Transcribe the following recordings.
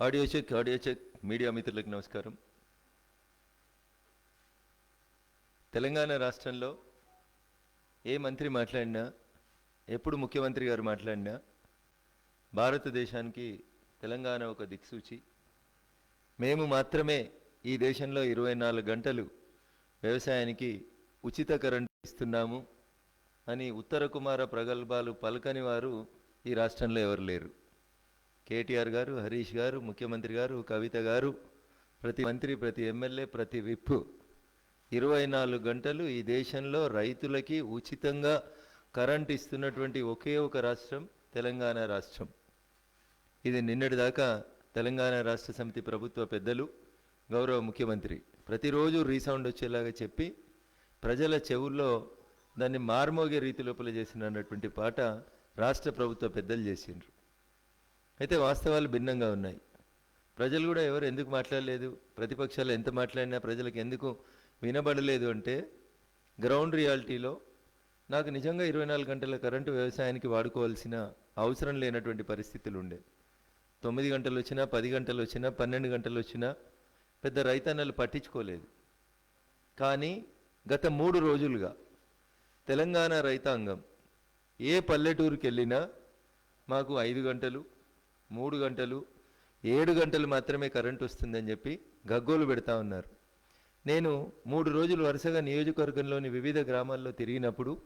Audio check audio check. Media మిత్రులకు నమస్కారం. తెలంగాణ రాష్ట్రంలో ఏ మంత్రి మాట్లాడినా ఎప్పుడు ముఖ్యమంత్రి గారు మాట్లాడినా భారతదేశానికి తెలంగాణ ఒక దిక్సూచి. మేము మాత్రమే ఈ దేశంలో ఇరవై నాలుగు గంటలు వ్యవసాయానికి ఉచిత కరెంట్ ఇస్తున్నాము అని ఉత్తర కుమార ప్రగల్భాలు పలకని వారు ఈ రాష్ట్రంలో ఎవరు లేరు. కేటీఆర్ గారు హరీష్ గారు ముఖ్యమంత్రి గారు కవిత గారు ప్రతి మంత్రి ప్రతి ఎమ్మెల్యే ప్రతి విప్. ఇరవై నాలుగు గంటలు ఈ దేశంలో రైతులకి ఉచితంగా కరెంట్ ఇస్తున్నటువంటి ఒకే ఒక రాష్ట్రం తెలంగాణ రాష్ట్రం. ఇది నిన్నటిదాకా తెలంగాణ రాష్ట్ర సమితి ప్రభుత్వ పెద్దలు గౌరవ ముఖ్యమంత్రి. ప్రతిరోజు రీసౌండ్ వచ్చేలాగా చెప్పి ప్రజల చెవుల్లో దాన్ని మార్మోగే రీతి లోపల చేసిన అన్నటువంటి పాట రాష్ట్ర ప్రభుత్వ పెద్దలు చేసిండ్రు. అయితే వాస్తవాలు భిన్నంగా ఉన్నాయి. ప్రజలు కూడా ఎవరు ఎందుకు మాట్లాడలేదు? ప్రతిపక్షాలు ఎంత మాట్లాడినా ప్రజలకు ఎందుకు వినబడలేదు అంటే గ్రౌండ్ రియాలిటీలో నాకు నిజంగా ఇరవై నాలుగు గంటల కరెంటు వ్యవసాయానికి వాడుకోవాల్సిన అవసరం లేనటువంటి పరిస్థితులు ఉండే. తొమ్మిది గంటలు వచ్చినా పది గంటలు వచ్చినా పన్నెండు గంటలు వచ్చినా పెద్ద రైతన్నలు పట్టించుకోలేదు. కానీ గత మూడు రోజులుగా తెలంగాణ రైతాంగం ఏ పల్లెటూరుకి వెళ్ళినా మాకు ఐదు గంటలు మూడు గంటలు ఏడు గంటలు మాత్రమే కరెంట్ వస్తుందని చెప్పి గగ్గోలు పెడతా ఉన్నారు. నేను మూడు రోజులు వరుసగా నియోజకవర్గంలోని వివిధ గ్రామాల్లో తిరిగినప్పుడు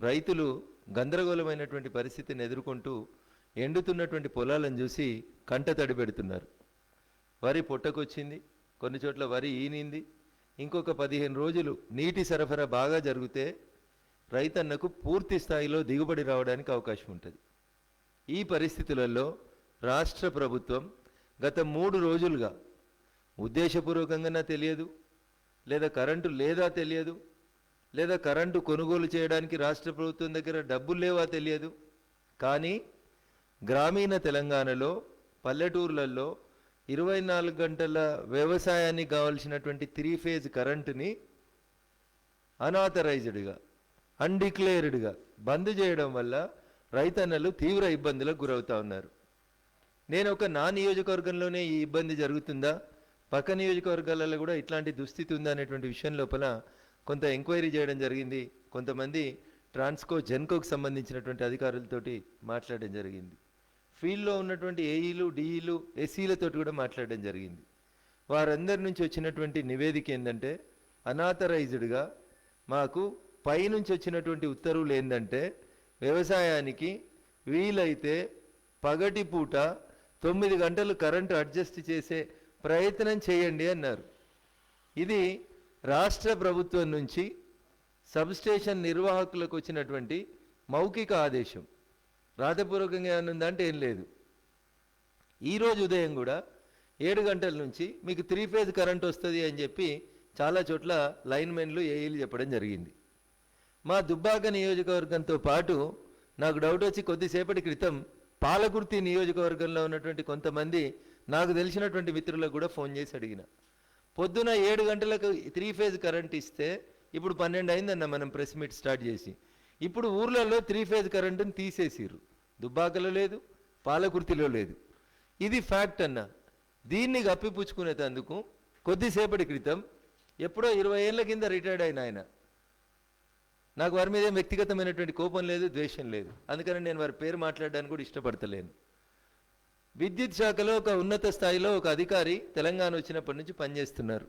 రైతులు గందరగోళమైనటువంటి పరిస్థితిని ఎదుర్కొంటూ ఎండుతున్నటువంటి పొలాలను చూసి కంట తడి పెడుతున్నారు. వరి పొట్టకొచ్చింది కొన్ని చోట్ల వరి ఈనింది. ఇంకొక పదిహేను రోజులు నీటి సరఫరా బాగా జరిగితే రైతన్నకు పూర్తి స్థాయిలో దిగుబడి రావడానికి అవకాశం ఉంటుంది. ఈ పరిస్థితులలో రాష్ట్ర ప్రభుత్వం గత మూడు రోజులుగా ఉద్దేశపూర్వకంగా తెలియదు లేదా కరెంటు లేదా తెలియదు లేదా కరెంటు కొనుగోలు చేయడానికి రాష్ట్ర ప్రభుత్వం దగ్గర డబ్బులు లేవా తెలియదు. కానీ గ్రామీణ తెలంగాణలో పల్లెటూర్లలో ఇరవై నాలుగు గంటల వ్యవసాయానికి కావాల్సినటువంటి త్రీ ఫేజ్ కరెంటుని అనాథరైజ్డ్గా అన్డిక్లేర్డ్గా బంద్ చేయడం వల్ల రైతన్నలు తీవ్ర ఇబ్బందులకు గురవుతా ఉన్నారు. నేను ఒక నా నియోజకవర్గంలోనే ఈ ఇబ్బంది జరుగుతుందా? పక్క నియోజకవర్గాలలో కూడా ఇట్లాంటి దుస్థితి ఉందా అనేటువంటి విషయం లోపల కొంత ఎంక్వైరీ చేయడం జరిగింది. కొంతమంది ట్రాన్స్కో జెన్కోకు సంబంధించినటువంటి అధికారులతోటి మాట్లాడడం జరిగింది. ఫీల్డ్లో ఉన్నటువంటి ఏఈలు డిఈలు ఎస్సీలతోటి కూడా మాట్లాడడం జరిగింది. వారందరి నుంచి వచ్చినటువంటి నివేదిక ఏంటంటే అనాథరైజ్డ్గా మాకు పైనుంచి వచ్చినటువంటి ఉత్తర్వులు ఏంటంటే వ్యవసాయానికి వీలైతే పగటి పూట తొమ్మిది గంటలు కరెంటు అడ్జస్ట్ చేసే ప్రయత్నం చేయండి అన్నారు. ఇది రాష్ట్ర ప్రభుత్వం నుంచి సబ్స్టేషన్ నిర్వాహకులకు వచ్చినటువంటి మౌఖిక ఆదేశం. రాతపూర్వకంగా ఏమైనా ఏం లేదు. ఈరోజు ఉదయం కూడా ఏడు గంటల నుంచి మీకు త్రీ ఫేజ్ కరెంట్ వస్తుంది అని చెప్పి చాలా చోట్ల లైన్మెన్లు ఏఈలు చెప్పడం జరిగింది. మా దుబ్బాక నియోజకవర్గంతో పాటు నాకు డౌట్ వచ్చి కొద్దిసేపటి క్రితం పాలకుర్తి నియోజకవర్గంలో ఉన్నటువంటి కొంతమంది నాకు తెలిసినటువంటి మిత్రులకు కూడా ఫోన్ చేసి అడిగిన. పొద్దున ఏడు గంటలకు త్రీ ఫేజ్ కరెంట్ ఇస్తే ఇప్పుడు పన్నెండు అయిందన్న మనం ప్రెస్ మీట్ స్టార్ట్ చేసి. ఇప్పుడు ఊర్లలో త్రీ ఫేజ్ కరెంటుని తీసేసిర్రు. దుబ్బాకలో లేదు పాలకుర్తిలో లేదు. ఇది ఫ్యాక్ట్ అన్న. దీన్ని గప్పిపుచ్చుకునేటందుకు కొద్దిసేపటి క్రితం ఎప్పుడో ఇరవై ఏళ్ళ కింద రిటైర్డ్ అయిన ఆయన నాకు వారి మీద ఏం వ్యక్తిగతమైనటువంటి కోపం లేదు ద్వేషం లేదు. అందుకని నేను వారి పేరు మాట్లాడడానికి కూడా ఇష్టపడతలేను. విద్యుత్ శాఖలో ఒక ఉన్నత స్థాయిలో ఒక అధికారి తెలంగాణ వచ్చినప్పటి నుంచి పనిచేస్తున్నారు.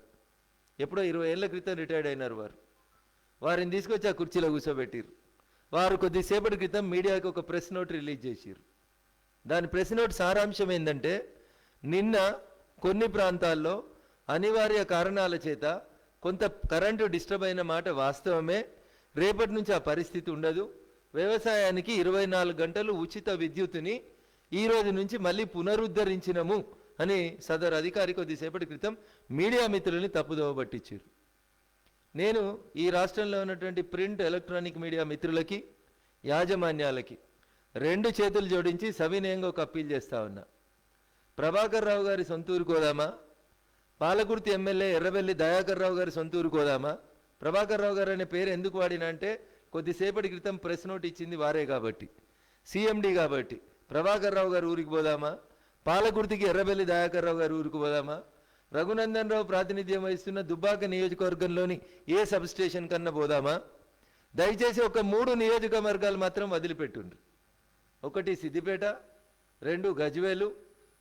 ఎప్పుడో ఇరవై ఏళ్ళ క్రితం రిటైర్డ్ అయినారు వారు. వారిని తీసుకొచ్చి ఆ కుర్చీలో కూర్చోబెట్టారు వారు కొద్దిసేపటి క్రితం మీడియాకి ఒక ప్రెస్ నోట్ రిలీజ్ చేశారు దాని ప్రెస్ నోట్ సారాంశం ఏంటంటే నిన్న కొన్ని ప్రాంతాల్లో అనివార్య కారణాల చేత కొంత కరెంటు డిస్టర్బ్ అయిన మాట వాస్తవమే రేపటి నుంచి ఆ పరిస్థితి ఉండదు. వ్యవసాయానికి ఇరవై నాలుగు గంటలు ఉచిత విద్యుత్తుని ఈ రోజు నుంచి మళ్ళీ పునరుద్ధరించినము అని సదరు అధికారి కొద్దిసేపటి క్రితం మీడియా మిత్రులని తప్పుదోవ పట్టించారు. నేను ఈ రాష్ట్రంలో ఉన్నటువంటి ప్రింట్ ఎలక్ట్రానిక్ మీడియా మిత్రులకి యాజమాన్యాలకి రెండు చేతులు జోడించి సవినయంగా ఒక అప్పీల్ చేస్తా ఉన్నా. ప్రభాకర్ రావు గారి సొంతూరు కోదామా పాలకుర్తి ఎమ్మెల్యే ఎర్రబెల్లి దయాకర్ రావు గారి సొంతూరు కోదామా ప్రభాకర్ రావు గారు అనే పేరు ఎందుకు వాడినంటే కొద్దిసేపటి క్రితం ప్రెస్ నోట్ ఇచ్చింది వారే కాబట్టి. సీఎండి కాబట్టి. ప్రభాకర్ రావు గారు ఊరికి పోదామా? పాలకుర్తికి ఎర్రబెల్లి దయాకర్ రావు గారు ఊరికి పోదామా? రఘునందన్ రావు ప్రాతినిధ్యం వహిస్తున్న దుబ్బాక నియోజకవర్గంలోని ఏ సబ్ స్టేషన్ కన్నా పోదామా? దయచేసి ఒక మూడు నియోజకవర్గాలు మాత్రం వదిలిపెట్టుండ్రు. ఒకటి సిద్దిపేట రెండు గజ్వేలు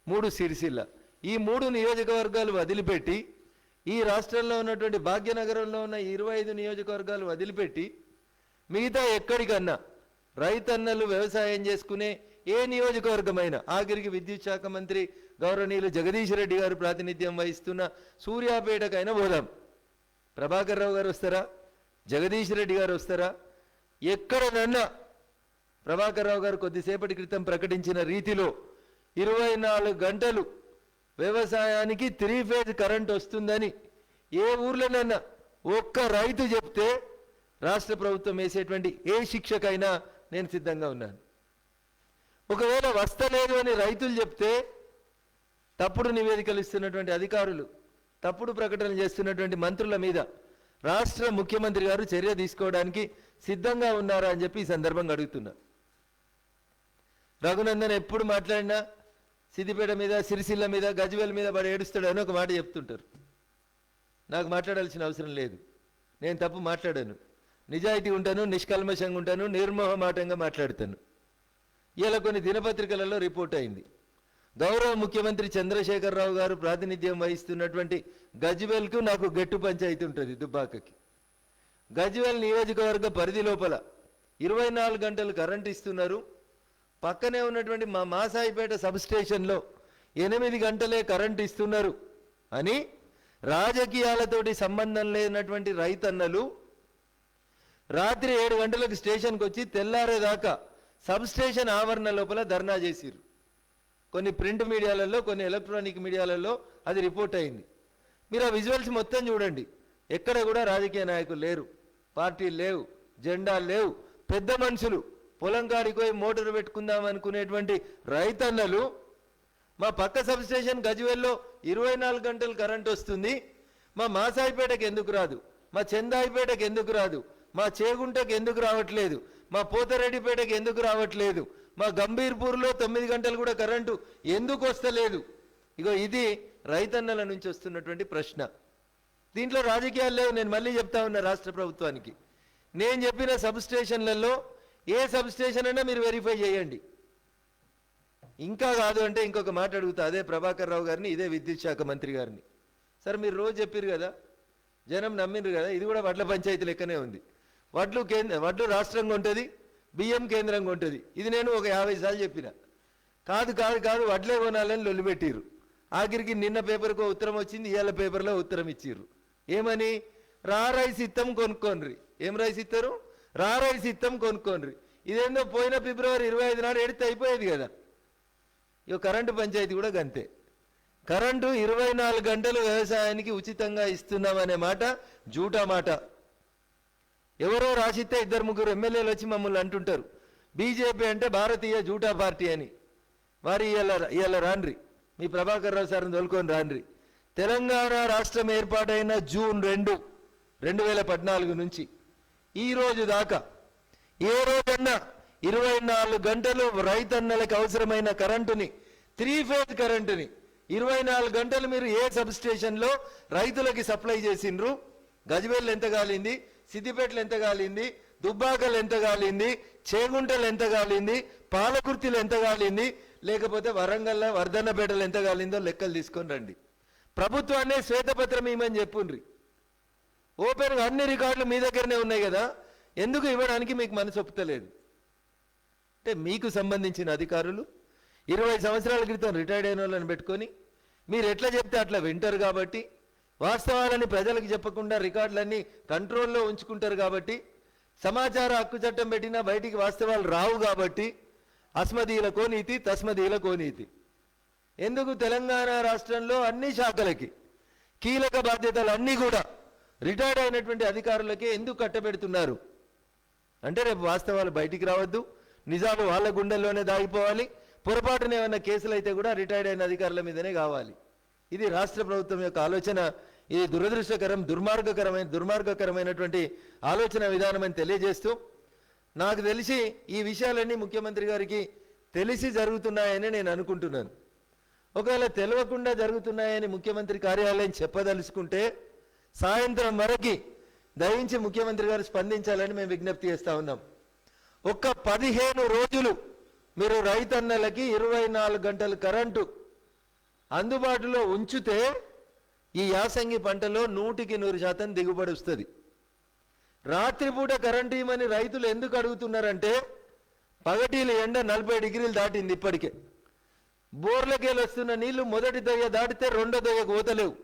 మూడు సిరిసిల్ల. ఈ మూడు నియోజకవర్గాలు వదిలిపెట్టి ఈ రాష్ట్రంలో ఉన్నటువంటి భాగ్యనగరంలో ఉన్న ఇరవై ఐదు నియోజకవర్గాలు వదిలిపెట్టి మిగతా ఎక్కడికన్నా రైతన్నలు వ్యవసాయం చేసుకునే ఏ నియోజకవర్గమైన ఆఖరికి విద్యుత్ శాఖ మంత్రి గౌరవనీయులు జగదీష్ రెడ్డి గారు ప్రాతినిధ్యం వహిస్తున్న సూర్యాపేటకైనా పోదాం. ప్రభాకర్ రావు గారు వస్తారా? జగదీష్ రెడ్డి గారు వస్తారా? ఎక్కడనన్నా ప్రభాకర్ రావు గారు కొద్దిసేపటి క్రితం ప్రకటించిన రీతిలో ఇరవై నాలుగు గంటలు వ్యవసాయానికి త్రీ ఫేజ్ కరెంట్ వస్తుందని ఏ ఊర్లోనైనా ఒక్క రైతు చెప్తే రాష్ట్ర ప్రభుత్వం వేసేటువంటి ఏ శిక్షకైనా నేను సిద్ధంగా ఉన్నాను. ఒకవేళ వస్తలేదు అని రైతులు చెప్తే తప్పుడు నివేదికలు ఇస్తున్నటువంటి అధికారులు తప్పుడు ప్రకటనలు చేస్తున్నటువంటి మంత్రుల మీద రాష్ట్ర ముఖ్యమంత్రి గారు చర్య తీసుకోవడానికి సిద్ధంగా ఉన్నారా అని చెప్పి ఈ సందర్భంగా అడుగుతున్నా. రఘునందన్ ఎప్పుడు మాట్లాడినా సిద్దిపేట మీద సిరిసిల్ల మీద గజ్వేల్ మీద పడి ఏడుస్తాడు అని ఒక మాట చెప్తుంటారు. నాకు మాట్లాడాల్సిన అవసరం లేదు. నేను తప్పు మాట్లాడాను. నిజాయితీ ఉంటాను నిష్కల్మషంగా ఉంటాను నిర్మోహమాటంగా మాట్లాడతాను. ఇలా కొన్ని దినపత్రికలలో రిపోర్ట్ అయింది. గౌరవ ముఖ్యమంత్రి చంద్రశేఖరరావు గారు ప్రాతినిధ్యం వహిస్తున్నటువంటి గజ్వేల్కు నాకు గట్టు పంచాయతీ ఉంటుంది దుబ్బాకకి. గజ్వేల్ నియోజకవర్గ పరిధి లోపల ఇరవై నాలుగు గంటలు కరెంట్ ఇస్తున్నారు. పక్కనే ఉన్నటువంటి మా మాసాయిపేట సబ్ స్టేషన్లో ఎనిమిది గంటలే కరెంట్ ఇస్తున్నారు. అని రాజకీయాలతోటి సంబంధం లేనటువంటి రైతన్నలు రాత్రి ఏడు గంటలకు స్టేషన్కి వచ్చి తెల్లారేదాకా సబ్ స్టేషన్ ఆవరణ లోపల ధర్నా చేసిర్రు. కొన్ని ప్రింట్ మీడియాలలో కొన్ని ఎలక్ట్రానిక్ మీడియాలలో అది రిపోర్ట్ అయింది. మీరు ఆ విజువల్స్ మొత్తం చూడండి. ఎక్కడ కూడా రాజకీయ నాయకులు లేరు. పార్టీలు లేవు జెండాలు లేవు. పెద్ద మనుషులు పొలం కాడికి పోయి మోటార్ పెట్టుకుందాం అనుకునేటువంటి రైతన్నలు మా పక్క సబ్స్టేషన్ గజ్వెల్లో గజ్వేల్లో ఇరవై నాలుగు గంటలు కరెంట్ వస్తుంది మా మాసాయిపేటకి ఎందుకు రాదు మా చందాయిపేటకి ఎందుకు రాదు మా చేగుంటకి ఎందుకు రావట్లేదు మా పోతరెడ్డిపేటకు ఎందుకు రావట్లేదు మా గంభీర్పూర్లో తొమ్మిది గంటలు కూడా కరెంటు ఎందుకు వస్తలేదు? ఇగో ఇది రైతన్నల నుంచి వస్తున్నటువంటి ప్రశ్న. దీంట్లో రాజకీయాలు లేవు నేను మళ్ళీ చెప్తా ఉన్నా రాష్ట్ర ప్రభుత్వానికి. నేను చెప్పిన సబ్ స్టేషన్లలో ఏ సబ్ స్టేషన్ అయినా మీరు వెరిఫై చేయండి. ఇంకా కాదు అంటే ఇంకొక మాట అడుగుతా అదే ప్రభాకర్ రావు గారిని ఇదే విద్యుత్ శాఖ మంత్రి గారిని. సరే మీరు రోజు చెప్పారు కదా జనం నమ్మిండ్రు కదా ఇది కూడా వడ్ల పంచాయతీ లెక్కనే ఉంది. వడ్లు కేంద్ర వడ్లు రాష్ట్రంగా ఉంటుంది బియ్యం కేంద్రంగా ఉంటుంది. ఇది నేను ఒక యాభై సార్లు చెప్పిన. కాదు కాదు కాదు వడ్లే కొనాలని లొల్లిపెట్టిరు ఆఖరికి నిన్న పేపర్కు ఉత్తరం వచ్చింది ఇవాళ పేపర్లో ఉత్తరం ఇచ్చిర్రు. ఏమని? రా రైస్ ఇత్తం కొనుక్కోండ్రి. ఏం రైస్ ఇస్తారు రా రైస్ ఇత్తం కొనుక్కోండ్రి. ఇదేందో పోయిన ఫిబ్రవరి ఇరవై ఐదు నాడు ఎడితే అయిపోయేది కదా. ఇక కరెంటు పంచాయతీ కూడా గంతే. కరెంటు ఇరవై నాలుగు గంటలు వ్యవసాయానికి ఉచితంగా ఇస్తున్నామనే మాట జూటా మాట. ఎవరో రాసిస్తే ఇద్దరు ముగ్గురు ఎమ్మెల్యేలు వచ్చి మమ్మల్ని అంటుంటారు. బీజేపీ అంటే భారతీయ జూటా పార్టీ అని. వారి ఇవాళ ఇవాళ రాండ్రి. మీ ప్రభాకర్ రావు సార్ని తోలుకొని రాండ్రి. తెలంగాణ రాష్ట్రం ఏర్పాటైన జూన్ రెండు రెండు వేల పద్నాలుగు నుంచి. ఈ రోజు దాకా ఏ రోజన్నా ఇరవై నాలుగు గంటలు రైతన్నలకు అవసరమైన కరెంటుని త్రీ ఫేజ్ కరెంటుని ఇరవై నాలుగు గంటలు మీరు ఏ సబ్ స్టేషన్లో రైతులకి సప్లై చేసిండ్రు? గజవేళ్ళు ఎంత కాలింది? సిద్దిపేటలు ఎంత కాలింది? దుబ్బాకలు ఎంత కాలింది? చేగుంటలు ఎంత కాలింది? పాలకుర్తిలు ఎంత కాలింది? లేకపోతే వరంగల్ వర్ధన్నపేటలు ఎంత కాలిందో లెక్కలు తీసుకొని రండి. ప్రభుత్వాన్నే శ్వేతపత్రం ఇవ్వమని చెప్పుండ్రి. ఓపెన్ అన్ని రికార్డులు మీ దగ్గరనే ఉన్నాయి కదా? ఎందుకు ఇవ్వడానికి మీకు మనసు ఒప్పుతలేదు? అంటే మీకు సంబంధించిన అధికారులు ఇరవై సంవత్సరాల క్రితం రిటైర్డ్ అయిన వాళ్ళని పెట్టుకొని మీరు ఎట్లా చెప్తే అట్లా వింటారు కాబట్టి వాస్తవాలని ప్రజలకు చెప్పకుండా రికార్డులన్నీ కంట్రోల్లో ఉంచుకుంటారు కాబట్టి సమాచార హక్కు చట్టం పెట్టినా బయటికి వాస్తవాలు రావు కాబట్టి అస్మదీల కోనీతి తస్మదీల కోనీతి. ఎందుకు తెలంగాణ రాష్ట్రంలో అన్ని శాఖలకి కీలక బాధ్యతలు అన్నీ కూడా రిటైర్డ్ అయినటువంటి అధికారులకే ఎందుకు కట్టబెడుతున్నారు? అంటే రేపు వాస్తవాలు బయటికి రావద్దు. నిజాలు వాళ్ళ గుండెల్లోనే దాగిపోవాలి. పొరపాటున ఏమైనా కేసులు అయితే కూడా రిటైర్డ్ అయిన అధికారుల మీదనే కావాలి. ఇది రాష్ట్ర ప్రభుత్వం యొక్క ఆలోచన. ఇది దురదృష్టకరం దుర్మార్గకరమైన దుర్మార్గకరమైనటువంటి ఆలోచన విధానం అని తెలియజేస్తూ నాకు తెలిసి ఈ విషయాలన్నీ ముఖ్యమంత్రి గారికి తెలిసి జరుగుతున్నాయని నేను అనుకుంటున్నాను. ఒకవేళ తెలియకుండా జరుగుతున్నాయని ముఖ్యమంత్రి కార్యాలయం చెప్పదలుచుకుంటే సాయంత్రం వరకు దయించి ముఖ్యమంత్రి గారు స్పందించాలని మేము విజ్ఞప్తి చేస్తా ఉన్నాం. ఒక్క పదిహేను రోజులు మీరు రైతన్నలకి ఇరవై నాలుగు గంటలు కరెంటు అందుబాటులో ఉంచితే ఈ యాసంగి పంటలో నూటికి నూరు శాతం దిగుబడి వస్తుంది. రాత్రిపూట కరెంటు ఇవ్వమని రైతులు ఎందుకు అడుగుతున్నారంటే పగటీల ఎండ నలభై డిగ్రీలు దాటింది ఇప్పటికే. బోర్లకేలు వస్తున్న నీళ్ళు మొదటి దొయ్య దాటితే రెండో దయ్యకు పోతలేవు.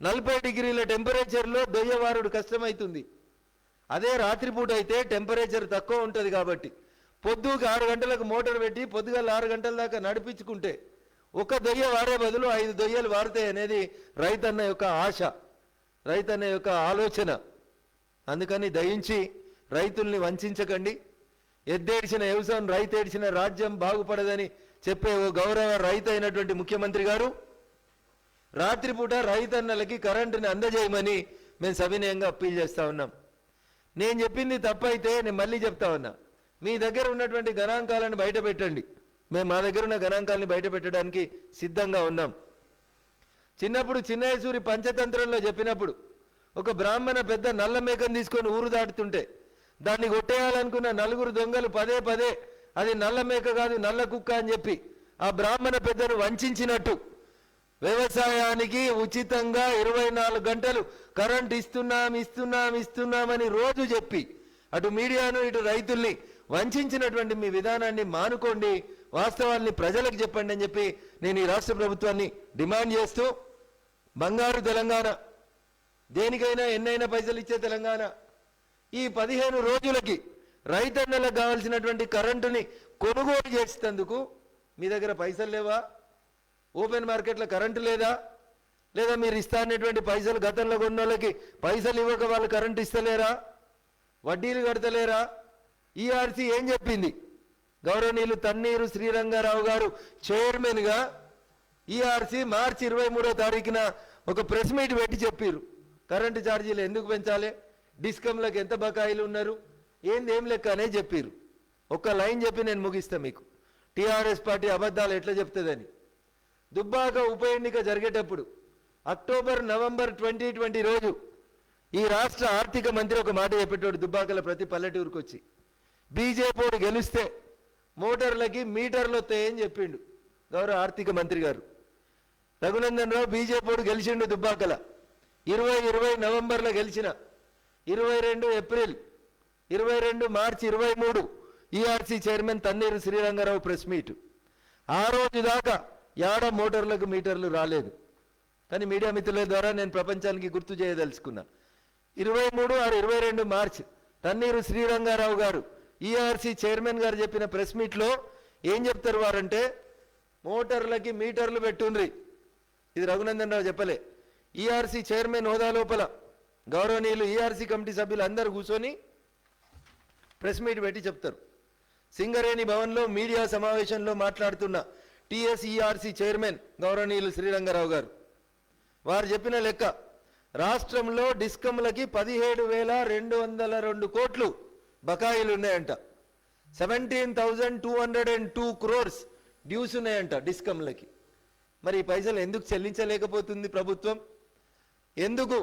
నలభై డిగ్రీల టెంపరేచర్లో దొయ్యవారుడు కష్టమవుతుంది అదే రాత్రిపూట అయితే టెంపరేచర్ తక్కువ ఉంటుంది కాబట్టి పొద్దుకు ఆరు గంటలకు మోటార్ పెట్టి పొద్దుగల ఆరు గంటల దాకా నడిపించుకుంటే ఒక దొయ్య వాడే బదులు ఐదు దొయ్యలు వారుతాయి అనేది రైతన్న యొక్క ఆశ రైతన్న యొక్క ఆలోచన. అందుకని దయించి రైతుల్ని వంచకండి. ఎద్దేడిచిన వ్యవసాయం రైతు ఏడిచిన రాజ్యం బాగుపడదని చెప్పే ఓ గౌరవ రైతు అయినటువంటి ముఖ్యమంత్రి గారు రాత్రిపూట రైతన్నలకి కరెంటుని అందజేయమని మేము సవినయంగా అప్పీల్ చేస్తా ఉన్నాం. నేను చెప్పింది తప్పైతే నేను మళ్ళీ చెప్తా ఉన్నా. మీ దగ్గర ఉన్నటువంటి గణాంకాలను బయట పెట్టండి. మేము మా దగ్గర ఉన్న గణాంకాలని బయట పెట్టడానికి సిద్ధంగా ఉన్నాం. చిన్నప్పుడు చిన్నయసూరి పంచతంత్రంలో చెప్పినప్పుడు ఒక బ్రాహ్మణ పెద్ద నల్ల మేకను తీసుకొని ఊరు దాటుతుంటే దాన్ని కొట్టేయాలనుకున్న నలుగురు దొంగలు పదే పదే అది నల్ల మేక కాదు నల్ల కుక్క అని చెప్పి ఆ బ్రాహ్మణ పెద్దను వంచినట్టు వ్యవసాయానికి ఉచితంగా ఇరవై నాలుగు గంటలు కరెంట్ ఇస్తున్నాం ఇస్తున్నాం ఇస్తున్నామని రోజు చెప్పి అటు మీడియాను ఇటు రైతుల్ని వంచినటువంటి మీ విధానాన్ని మానుకోండి. వాస్తవాల్ని ప్రజలకు చెప్పండి అని చెప్పి నేను ఈ రాష్ట్ర ప్రభుత్వాన్ని డిమాండ్ చేస్తూ బంగారు తెలంగాణ. దేనికైనా ఎన్నైనా పైసలు ఇచ్చే తెలంగాణ. ఈ పదిహేను రోజులకి రైతన్నలకు కావాల్సినటువంటి కరెంటుని కొనుగోలు చేసేందుకు మీ దగ్గర పైసలు లేవా? ఓపెన్ మార్కెట్లో కరెంటు లేదా? లేదా మీరు ఇస్తా అనేటువంటి పైసలు గతంలో కొన్న వాళ్ళకి పైసలు ఇవ్వక వాళ్ళు కరెంటు ఇస్తలేరా? వడ్డీలు కడతలేరా? ఈఆర్సీ ఏం చెప్పింది? గౌరవనీయులు తన్నీరు శ్రీరంగారావు గారు చైర్మన్గా ఈఆర్సీ మార్చి ఇరవై మూడో తారీఖున ఒక ప్రెస్ మీట్ పెట్టి చెప్పారు కరెంటు ఛార్జీలు ఎందుకు పెంచాలి? డిస్కంలకు ఎంత బకాయిలు ఉన్నారు? ఏంది ఏం లెక్క అనే చెప్పారు ఒక్క లైన్ చెప్పి నేను ముగిస్తాను మీకు. టీఆర్ఎస్ పార్టీ అబద్ధాలు ఎట్లా చెప్తుందని. దుబ్బాక ఉప ఎన్నిక జరిగేటప్పుడు అక్టోబర్ నవంబర్ ట్వంటీ ట్వంటీ రోజు ఈ రాష్ట్ర ఆర్థిక మంత్రి ఒక మాట చెప్పేటోడు దుబ్బాకల ప్రతి పల్లెటూరుకు వచ్చి బీజేపీ గెలిస్తే మోటార్లకి మీటర్లు వస్తాయని చెప్పిండు గౌరవ ఆర్థిక మంత్రి గారు. రఘునందన్ రావు బీజేపీ గెలిచిండు దుబ్బాకల. ఇరవై ఇరవై నవంబర్లో గెలిచిన ఇరవై రెండు ఏప్రిల్ ఇరవై రెండు మార్చి ఇరవై మూడు ERC chairman Tanneeru Srirangarao press meet. ఆ రోజు దాకా యాడ మోటార్లకు మీటర్లు రాలేదు. కానీ మీడియా మిత్రుల ద్వారా నేను ప్రపంచానికి గుర్తు చేయదలుచుకున్నా. ఇరవై మూడు ఆరు ఇరవై రెండు మార్చ్ తన్నీరు శ్రీరంగారావు గారు ఈఆర్సీ చైర్మన్ గారు చెప్పిన ప్రెస్ మీట్లో ఏం చెప్తారు వారంటే మోటార్లకి మీటర్లు పెట్టుండ్రి. ఇది రఘునందన్ రావు చెప్పలే. ఈఆర్సీ చైర్మన్ హోదా లోపల గౌరవనీయులు ఈఆర్సీ కమిటీ సభ్యులు అందరూ కూర్చొని ప్రెస్ మీట్ పెట్టి చెప్తారు. సింగరేణి భవన్లో మీడియా సమావేశంలో మాట్లాడుతున్న టిఎస్ఈఆర్సి చైర్మన్ గౌరవనీయులు శ్రీరంగారావు గారు. వారు చెప్పిన లెక్క రాష్ట్రంలో డిస్కంలకి పదిహేడు వేల రెండు వందల రెండు కోట్లు బకాయిలు ఉన్నాయంట. Seventeen thousand two hundred and two crores dues ఉన్నాయంట డిస్కంలకి మరి ఈ పైసలు ఎందుకు చెల్లించలేకపోతుంది ప్రభుత్వం? ఎందుకు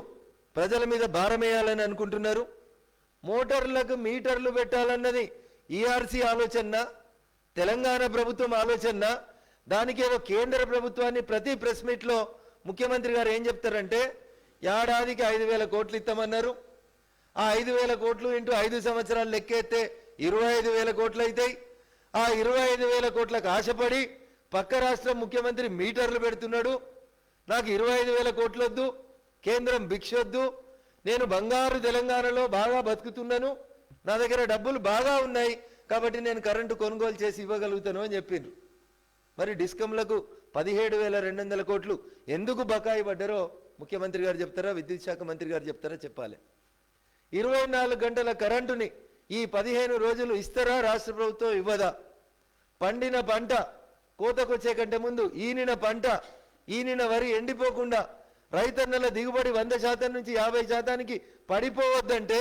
ప్రజల మీద భారమేయాలని అనుకుంటున్నారు? మోటార్లకు మీటర్లు పెట్టాలన్నది ఈఆర్సీ ఆలోచన తెలంగాణ ప్రభుత్వం ఆలోచన దానికి ఏదో కేంద్ర ప్రభుత్వాన్ని ప్రతి ప్రెస్ మీట్లో ముఖ్యమంత్రి గారు ఏం చెప్తారంటే ఏడాదికి ఐదు వేల కోట్లు ఇస్తామన్నారు. ఆ ఐదు వేల కోట్లు ఇంటూ ఐదు సంవత్సరాలు లెక్కెత్తే ఇరవై ఐదు వేల కోట్లు అవుతాయి ఆ ఇరవై ఐదు వేల కోట్లకు ఆశపడి పక్క రాష్ట్ర ముఖ్యమంత్రి మీటర్లు పెడుతున్నాడు. నాకు ఇరవై ఐదు వేల కోట్లొద్దు కేంద్రం భిక్షొద్దు. నేను బంగారు తెలంగాణలో బాగా బతుకుతున్నాను. నా దగ్గర డబ్బులు బాగా ఉన్నాయి కాబట్టి నేను కరెంటు కొనుగోలు చేసి ఇవ్వగలుగుతాను అని చెప్పిండ్రు. మరి డిస్కంలకు పదిహేడు వేల రెండు వందల కోట్లు ఎందుకు బకాయి పడ్డారో ముఖ్యమంత్రి గారు చెప్తారా విద్యుత్ శాఖ మంత్రి గారు చెప్తారా చెప్పాలి. ఇరవై నాలుగు గంటల కరెంటుని ఈ పదిహేను రోజులు ఇస్తారా రాష్ట్ర ప్రభుత్వం ఇవ్వదా? పండిన పంట కోతకొచ్చే కంటే ముందు ఈనిన పంట ఈనిన వరి ఎండిపోకుండా రైతన్నల దిగుబడి వంద శాతం నుంచి యాభై శాతానికి పడిపోవద్దంటే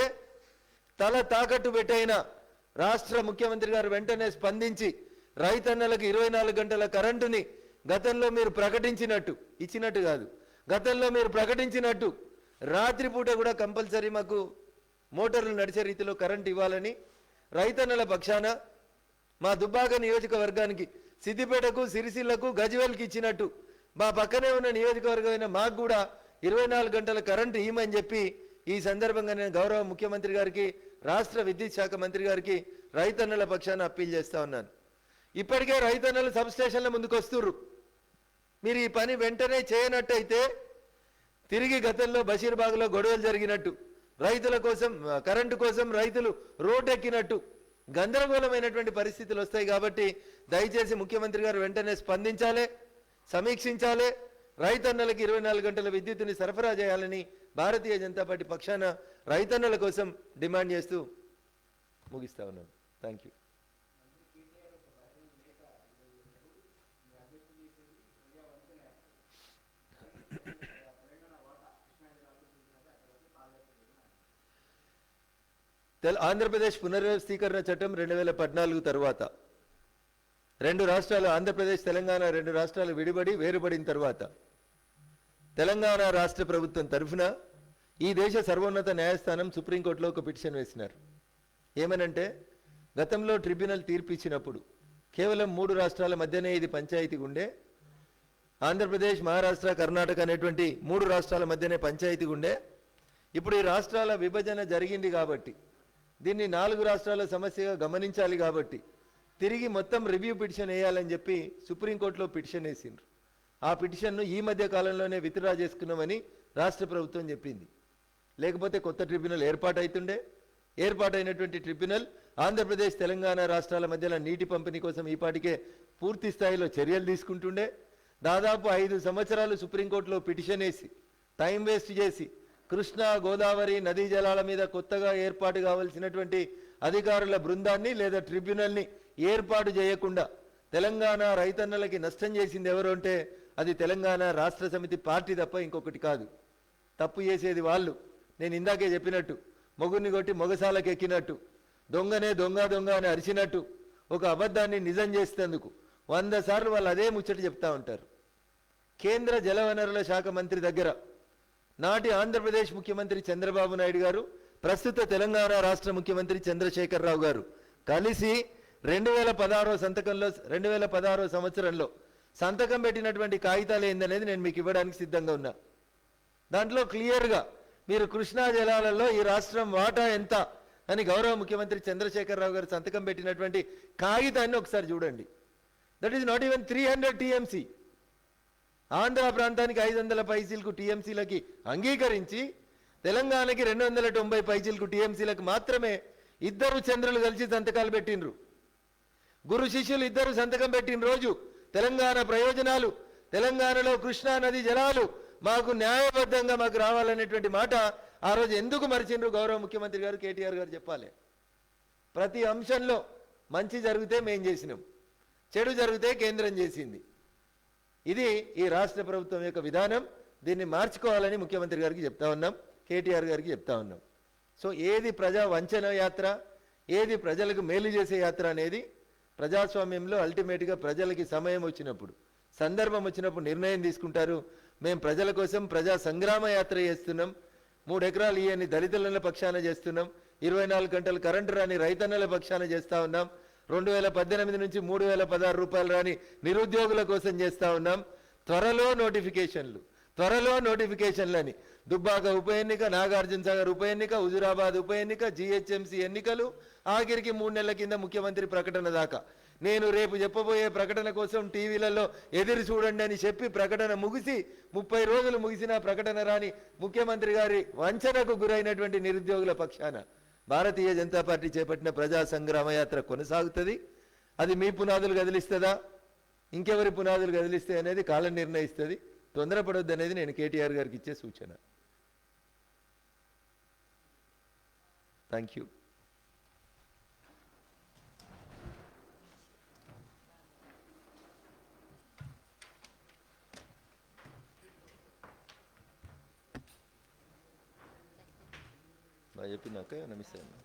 తల తాకట్టు పెట్టైన రాష్ట్ర ముఖ్యమంత్రి గారు వెంటనే స్పందించి రైతన్నలకు ఇరవై నాలుగు గంటల కరెంటుని గతంలో మీరు ప్రకటించినట్టు ఇచ్చినట్టు కాదు. గతంలో మీరు ప్రకటించినట్టు రాత్రిపూట కూడా కంపల్సరీ మాకు మోటార్లు నడిచే రీతిలో కరెంట్ ఇవ్వాలని రైతన్నల పక్షాన మా దుబ్బాక నియోజకవర్గానికి సిద్దిపేటకు సిరిసిల్లకు గజ్వేల్కి ఇచ్చినట్టు మా పక్కనే ఉన్న నియోజకవర్గమైన మాకు కూడా ఇరవై నాలుగు గంటల కరెంటు ఇవ్వమని చెప్పి ఈ సందర్భంగా నేను గౌరవ ముఖ్యమంత్రి గారికి రాష్ట్ర విద్యుత్ శాఖ మంత్రి గారికి రైతన్నల పక్షాన అప్పీల్ చేస్తా ఉన్నాను. ఇప్పటికే రైతన్నలు సబ్స్టేషన్ల ముందుకు వస్తుర్రు మీరు ఈ పని వెంటనే చేయనట్టయితే తిరిగి గతంలో బషీర్బాగ్లో గొడవలు జరిగినట్టు రైతుల కోసం కరెంటు కోసం రైతులు రోడ్డెక్కినట్టు గందరగోళమైనటువంటి పరిస్థితులు వస్తాయి కాబట్టి దయచేసి ముఖ్యమంత్రి గారు వెంటనే స్పందించాలి సమీక్షించాలి. రైతన్నలకు ఇరవై నాలుగు గంటల విద్యుత్తుని సరఫరా చేయాలని భారతీయ జనతా పార్టీ పక్షాన రైతన్నల కోసం డిమాండ్ చేస్తూ ముగిస్తా ఉన్నాను. థ్యాంక్ యూ ఆంధ్రప్రదేశ్ పునర్వ్యవస్థీకరణ చట్టం రెండు వేల పద్నాలుగు తర్వాత. రెండు రాష్ట్రాలు ఆంధ్రప్రదేశ్ తెలంగాణ రెండు రాష్ట్రాలు విడిబడి వేరుపడిన తర్వాత. తెలంగాణ రాష్ట్ర ప్రభుత్వం తరఫున ఈ దేశ సర్వోన్నత న్యాయస్థానం సుప్రీంకోర్టులో ఒక పిటిషన్ వేసినారు. ఏమనంటే గతంలో ట్రిబ్యునల్ తీర్పు ఇచ్చినప్పుడు కేవలం మూడు రాష్ట్రాల మధ్యనే ఇది పంచాయతీ ఉండే ఆంధ్రప్రదేశ్ మహారాష్ట్ర కర్ణాటక అనేటువంటి మూడు రాష్ట్రాల మధ్యనే పంచాయతీ ఉండే ఇప్పుడు ఈ రాష్ట్రాల విభజన జరిగింది కాబట్టి దీన్ని నాలుగు రాష్ట్రాల సమస్యగా గమనించాలి కాబట్టి తిరిగి మొత్తం రివ్యూ పిటిషన్ వేయాలని చెప్పి సుప్రీంకోర్టులో పిటిషన్ వేసిండ్రు. ఆ పిటిషన్ను ఈ మధ్య కాలంలోనే విత్డ్రా చేసుకున్నామని రాష్ట్ర ప్రభుత్వం చెప్పింది. లేకపోతే కొత్త ట్రిబ్యునల్ ఏర్పాటైతుండే. ఏర్పాటైనటువంటి ట్రిబ్యునల్ ఆంధ్రప్రదేశ్ తెలంగాణ రాష్ట్రాల మధ్యలో నీటి పంపిణీ కోసం ఈపాటికే పూర్తి స్థాయిలో చర్యలు తీసుకుంటుండే. దాదాపు ఐదు సంవత్సరాలు సుప్రీంకోర్టులో పిటిషన్ వేసి టైం వేస్ట్ చేసి కృష్ణా గోదావరి నదీ జలాల మీద కొత్తగా ఏర్పాటు కావాల్సినటువంటి అధికారుల బృందాన్ని లేదా ట్రిబ్యునల్ని ఏర్పాటు చేయకుండా తెలంగాణ రైతన్నలకి నష్టం చేసింది ఎవరు అంటే అది తెలంగాణ రాష్ట్ర సమితి పార్టీ తప్ప ఇంకొకటి కాదు. తప్పు చేసేది వాళ్ళు. నేను ఇందాకే చెప్పినట్టు మొగుడిని కొట్టి మొగసాలకు ఎక్కినట్టు దొంగనే దొంగ దొంగ అని అరిచినట్టు ఒక అబద్ధాన్ని నిజం చేసేందుకు వంద సార్లు వాళ్ళు అదే ముచ్చట చెప్తా ఉంటారు. కేంద్ర జలవనరుల శాఖ మంత్రి దగ్గర నాటి ఆంధ్రప్రదేశ్ ముఖ్యమంత్రి చంద్రబాబు నాయుడు గారు ప్రస్తుత తెలంగాణ రాష్ట్ర ముఖ్యమంత్రి చంద్రశేఖరరావు గారు కలిసి రెండు వేల పదహారో సంతకంలో రెండు వేల పదహారో సంవత్సరంలో సంతకం పెట్టినటువంటి కాగితాలు ఏందనేది నేను మీకు ఇవ్వడానికి సిద్ధంగా ఉన్నా. దాంట్లో క్లియర్గా మీరు కృష్ణా జలాలలో ఈ రాష్ట్రం వాటా ఎంత అని గౌరవ ముఖ్యమంత్రి చంద్రశేఖరరావు గారు సంతకం పెట్టినటువంటి కాగితాన్ని ఒకసారి చూడండి. That is not even three hundred TMC Andhra ప్రాంతానికి ఐదు వందల పైసీలకు టీఎంసీలకి అంగీకరించి తెలంగాణకి రెండు వందల తొంభై పైసీలకు టీఎంసీలకు మాత్రమే ఇద్దరు చంద్రులు కలిసి సంతకాలు పెట్టిండ్రు. గురు శిష్యులు ఇద్దరు సంతకం పెట్టిన రోజు తెలంగాణ ప్రయోజనాలు తెలంగాణలో కృష్ణా నది జలాలు మాకు న్యాయబద్ధంగా మాకు రావాలనేటువంటి మాట ఆ రోజు ఎందుకు మరిచిండ్రు గౌరవ ముఖ్యమంత్రి గారు కేటీఆర్ గారు చెప్పాలి. ప్రతి అంశంలో మంచి జరిగితే మేం చేసినాం చెడు జరిగితే కేంద్రం చేసింది. ఇది ఈ రాష్ట్ర ప్రభుత్వం యొక్క విధానం. దీన్ని మార్చుకోవాలని ముఖ్యమంత్రి గారికి చెప్తా ఉన్నాం. కేటీఆర్ గారికి చెప్తా ఉన్నాం. సో ఏది ప్రజా వంచన యాత్ర ఏది ప్రజలకు మేలు చేసే యాత్ర అనేది ప్రజాస్వామ్యంలో అల్టిమేట్గా ప్రజలకి సమయం వచ్చినప్పుడు సందర్భం వచ్చినప్పుడు నిర్ణయం తీసుకుంటారు. మేము ప్రజల కోసం ప్రజా సంగ్రామ యాత్ర చేస్తున్నాం. మూడు ఎకరాలు ఇయని దళితుల పక్షాన చేస్తున్నాం. ఇరవై నాలుగు గంటలు కరెంటు రాని రైతన్నల పక్షాన చేస్తూ ఉన్నాం. రెండు వేల పద్దెనిమిది నుంచి మూడు వేల పదహారు రూపాయలు రాని నిరుద్యోగుల కోసం చేస్తా ఉన్నాం. త్వరలో నోటిఫికేషన్లు త్వరలో నోటిఫికేషన్లని దుబ్బాక ఉప ఎన్నిక నాగార్జున సాగర్ ఉప ఎన్నిక హుజురాబాద్ ఉప ఎన్నిక జిహెచ్ఎంసీ ఎన్నికలు ఆఖరికి మూడు నెలల కింద ముఖ్యమంత్రి ప్రకటన దాకా. నేను రేపు చెప్పబోయే ప్రకటన కోసం టీవీలలో ఎదురు చూడండి అని చెప్పి ప్రకటన ముగిసి ముప్పై రోజులు ముగిసిన ప్రకటన రాని ముఖ్యమంత్రి గారి వంచనకు గురైనటువంటి నిరుద్యోగుల పక్షాన. భారతీయ జనతా పార్టీ చేపట్టిన ప్రజా సంగ్రామ యాత్ర కొనసాగుతుంది. అది మీ పునాదులు కదిలిస్తుందా? ఇంకెవరి పునాదులు కదిలిస్తే అనేది కాలం నిర్ణయిస్తుంది. తొందరపడొద్దు అనేది నేను కేటీఆర్ గారికి ఇచ్చే సూచన. థ్యాంక్ యూ బాగా చెప్పినాక నమిస్తాను